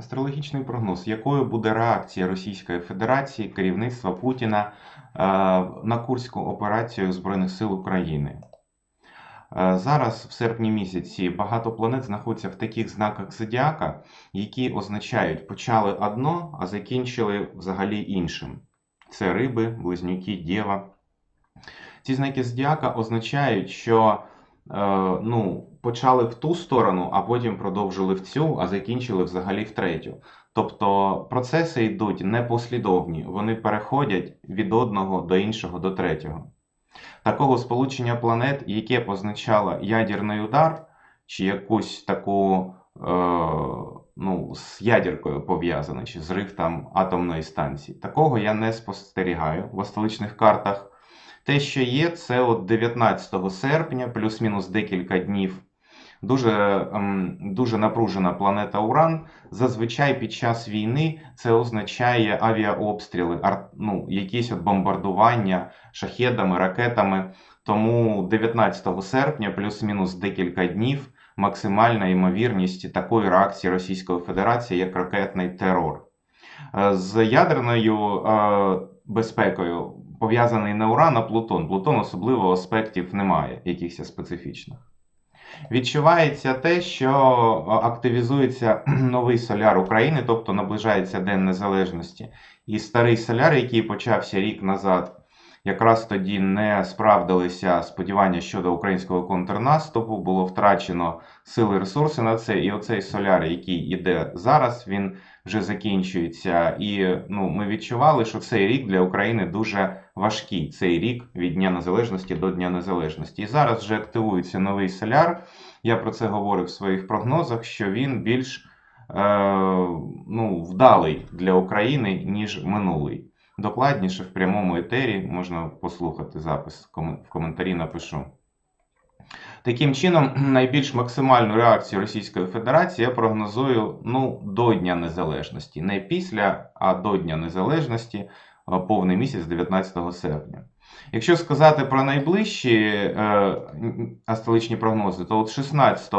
Астрологічний прогноз, якою буде реакція Російської Федерації, керівництва Путіна е, на Курську операцію Збройних сил України? Е, Зараз, в серпні місяці, багато планет знаходяться в таких знаках зодіака, які означають почали одно, а закінчили взагалі іншим. Це риби, близнюки, дєва. Ці знаки зодіака означають, що ну, почали в ту сторону, а потім продовжили в цю, а закінчили взагалі в третю. Тобто процеси йдуть непослідовні, вони переходять від одного до іншого до третього. Такого сполучення планет, яке позначало ядерний удар, чи якусь таку е, ну, з ядеркою пов'язане, чи зрив там атомної станції, такого я не спостерігаю в столичних картах. Те, що є, це от 19 серпня, плюс-мінус декілька днів. Дуже, ем, дуже напружена планета Уран. Зазвичай під час війни це означає авіаобстріли, ну, якісь от бомбардування шахедами, ракетами. Тому 19 серпня, плюс-мінус декілька днів, максимальна ймовірність такої реакції Російської Федерації, як ракетний терор. Е, З ядерною е, безпекою пов'язаний не Уран, а Плутон. Плутон особливо аспектів немає, якихось специфічних. Відчувається те, що активізується новий соляр України, тобто наближається День Незалежності. І старий соляр, який почався рік назад, якраз тоді не справдилися сподівання щодо українського контрнаступу, було втрачено сили ресурси на це. І оцей соляр, який іде зараз, він вже закінчується. І ну, ми відчували, що цей рік для України дуже важкий. Цей рік від Дня Незалежності до Дня Незалежності. І зараз вже активується новий соляр. Я про це говорив в своїх прогнозах, що він більш е, ну, вдалий для України, ніж минулий. Докладніше в прямому етері можна послухати запис в коментарі напишу. Таким чином, найбільш максимальну реакцію Російської Федерації я прогнозую ну, до Дня Незалежності. Не після, а до Дня Незалежності, повний місяць 19 серпня. Якщо сказати про найближчі е, астрологічні прогнози, то от 16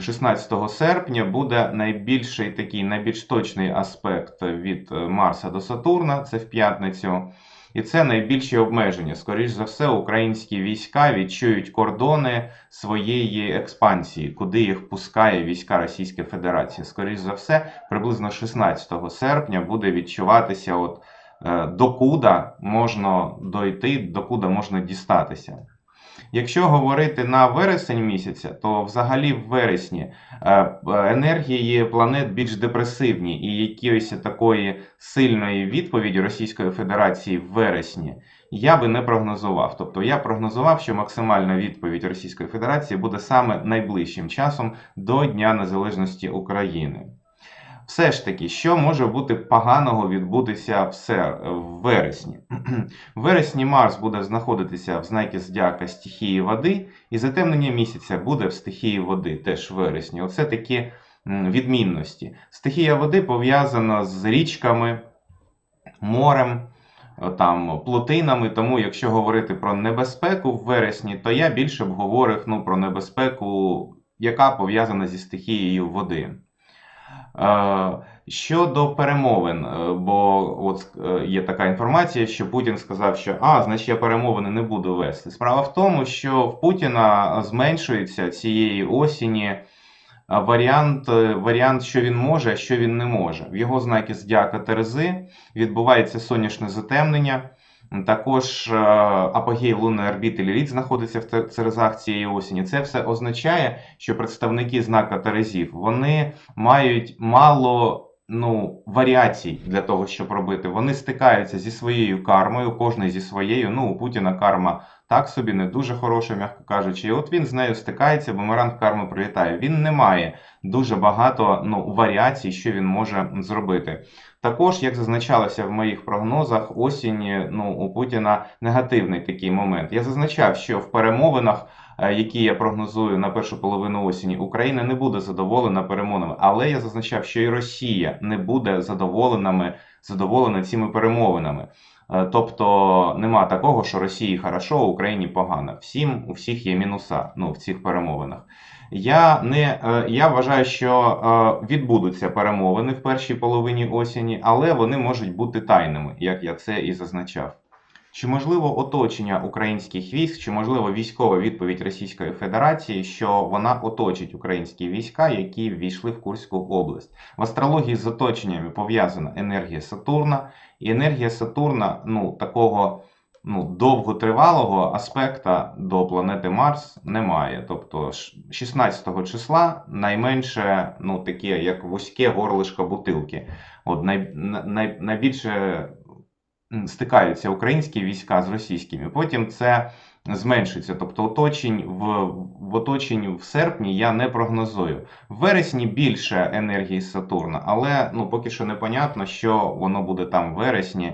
16 серпня буде найбільший такий найбільш точний аспект від Марса до Сатурна, це в п'ятницю. І це найбільші обмеження. Скоріше за все, українські війська відчують кордони своєї експансії, куди їх пускає війська Російської Федерації. Скоріше за все, приблизно 16 серпня буде відчуватися, от е, докуди можна дойти, докуди можна дістатися. Якщо говорити на вересень місяця, то взагалі в вересні енергії планет більш депресивні і якоїсь такої сильної відповіді Російської Федерації в вересні я би не прогнозував. Тобто я прогнозував, що максимальна відповідь Російської Федерації буде саме найближчим часом до Дня Незалежності України. Все ж таки, що може бути поганого відбутися в, сер... в вересні? В вересні Марс буде знаходитися в знакі зодіака стихії води, і затемнення місяця буде в стихії води, теж в вересні. Оце такі відмінності. Стихія води пов'язана з річками, морем, там, плотинами. Тому, якщо говорити про небезпеку в вересні, то я більше б говорив ну, про небезпеку, яка пов'язана зі стихією води. Щодо перемовин, е, бо от е, є така інформація, що Путін сказав, що а, значить я перемовини не буду вести. Справа в тому, що в Путіна зменшується цієї осені варіант, е, варіант, що він може, а що він не може. В його знаки Здяка Терези відбувається сонячне затемнення. Також апогей лунної орбіти Ліліт знаходиться в Терезах цієї осені. Це все означає, що представники знака Терезів вони мають мало ну, варіацій для того, щоб робити. Вони стикаються зі своєю кармою, кожний зі своєю. Ну, у Путіна карма так собі не дуже хороша, м'яко кажучи. І от він з нею стикається, бумеранг карми прилітає. Він не має дуже багато ну, варіацій, що він може зробити. Також, як зазначалося в моїх прогнозах, осінь ну, у Путіна негативний такий момент. Я зазначав, що в перемовинах. Е, які я прогнозую на першу половину осені, Україна не буде задоволена перемовинами. Але я зазначав, що і Росія не буде задоволеними задоволена цими перемовинами. Е, тобто нема такого, що Росії хорошо, Україні погано. Всім у всіх є мінуса ну, в цих перемовинах. Я не е, я вважаю, що е, відбудуться перемовини в першій половині осені, але вони можуть бути тайними, як я це і зазначав. Чи можливо оточення українських військ, чи можливо військова відповідь Російської Федерації, що вона оточить українські війська, які ввійшли в Курську область? В астрології з оточеннями пов'язана енергія Сатурна, і енергія Сатурна, ну такого ну, довготривалого аспекта до планети Марс немає. Тобто ш- 16 числа найменше ну, таке, як вузьке горлишко бутилки. От най, най, найбільше стикаються українські війська з російськими. Потім це зменшиться. Тобто оточень в, в оточенні в серпні я не прогнозую. В вересні більше енергії Сатурна, але ну, поки що непонятно, що воно буде там в вересні,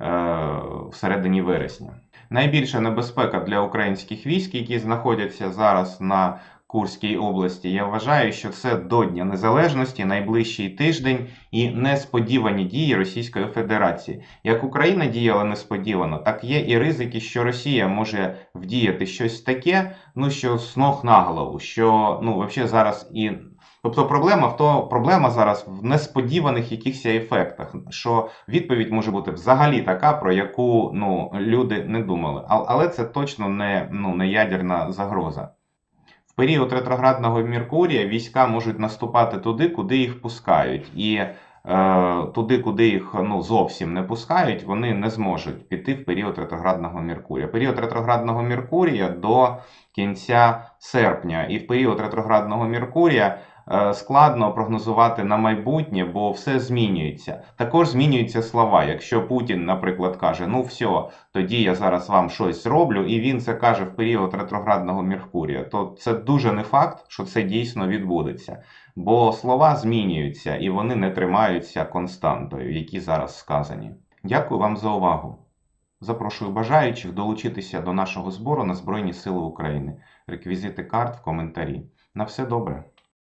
е, всередині вересня. Найбільша небезпека для українських військ, які знаходяться зараз на Курській області, я вважаю, що це до Дня Незалежності, найближчий тиждень і несподівані дії Російської Федерації. Як Україна діяла несподівано, так є і ризики, що Росія може вдіяти щось таке, ну що з ног на голову, що ну взагалі зараз і. Тобто проблема в то, проблема зараз в несподіваних якихось ефектах, що відповідь може бути взагалі така, про яку ну, люди не думали. Але це точно не, ну, не ядерна загроза. В період ретроградного Меркурія війська можуть наступати туди, куди їх пускають. І е, туди, куди їх ну, зовсім не пускають, вони не зможуть піти в період ретроградного Меркурія. Період ретроградного Меркурія до кінця серпня. І в період ретроградного Меркурія е, складно прогнозувати на майбутнє, бо все змінюється. Також змінюються слова. Якщо Путін, наприклад, каже: ну все, тоді я зараз вам щось зроблю, і він це каже в період ретроградного Меркурія, то це дуже не факт, що це дійсно відбудеться. Бо слова змінюються і вони не тримаються константою, які зараз сказані. Дякую вам за увагу. Запрошую бажаючих долучитися до нашого збору на Збройні Сили України. Реквізити карт в коментарі. На все добре.